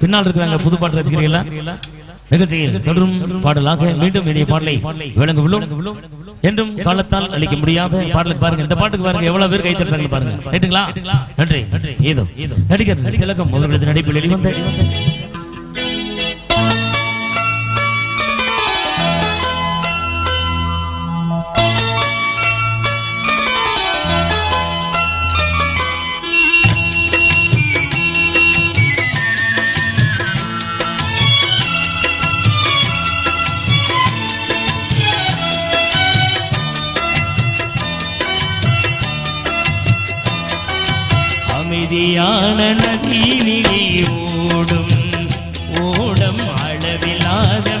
பின்னால் இருக்கிறாங்க புது பாட்டு ரசிக்கிறீங்களா நிகழ்ச்சியில் தொடரும் பாடலாக மீண்டும் இனிய பாடலை விளங்க விழும் என்றும் காலத்தால் அளிக்க முடியாத பாடலுக்கு பாருங்க. இந்த பாட்டுக்கு பாருங்க. எவ்வளவு பேர் கை தட்டுறாங்க பாருங்க. ரைட்டுங்களா நன்றி. நன்றி ஏதோ. நடிகர் திலகம் முதலிடத்தில் நடிப்பில் வெளிவந்த அமைதியான நதி ஓடும் ஓடம் அளவில்லாத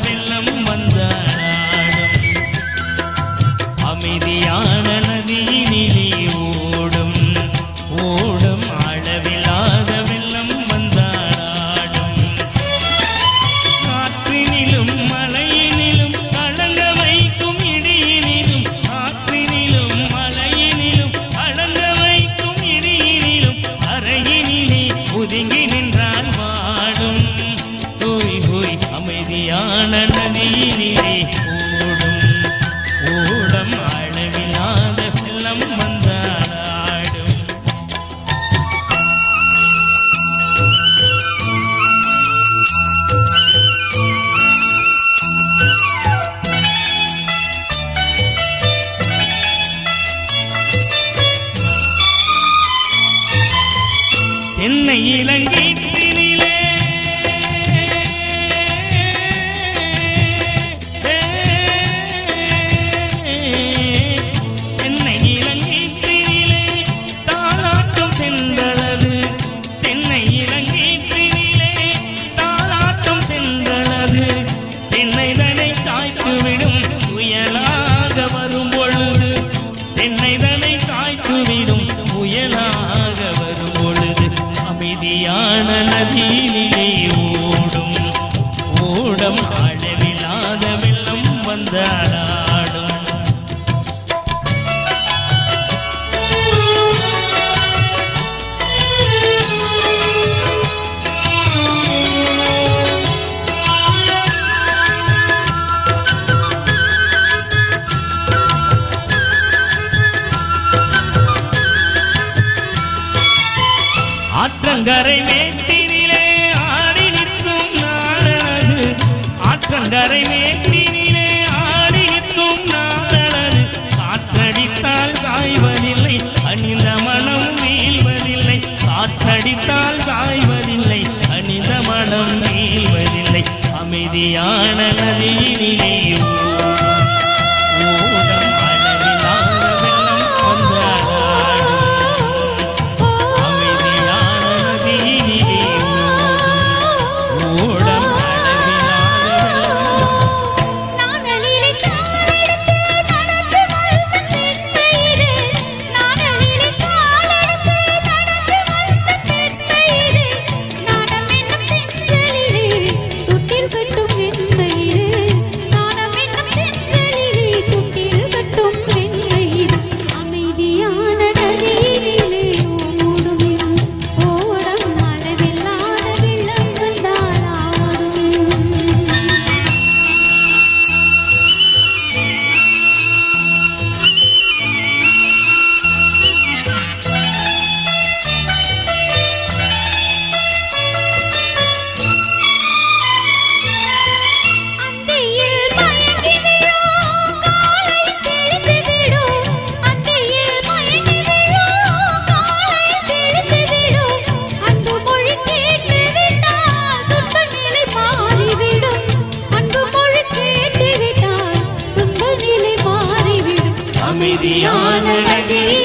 தென்னை அமைதியான நதியிலே ஓடும். ஓடம் அளவில்லாத வெள்ளம் வந்தார் ஆற்றங்கரை மேல் நபியான நதியே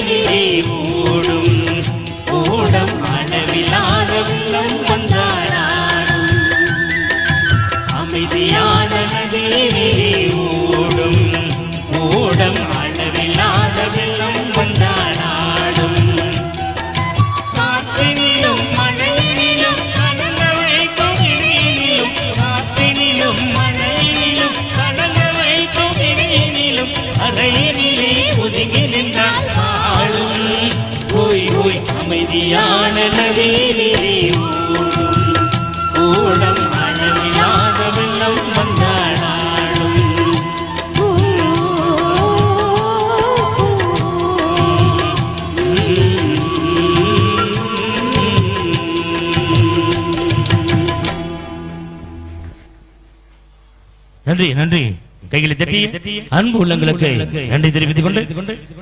நன்றி நன்றி. கைகளை தட்டி அன்பு உள்ளங்களுக்கு நன்றி தெரிவித்துக் கொண்டு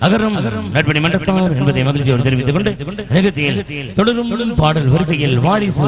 அகரம் நட்பணி மன்றத்தார் என்பதை மகிழ்ச்சியோடு தெரிவித்துக் கொண்டு நிகழ்ச்சியில் தொடரும் பாடல் வரிசையில் வாரிசு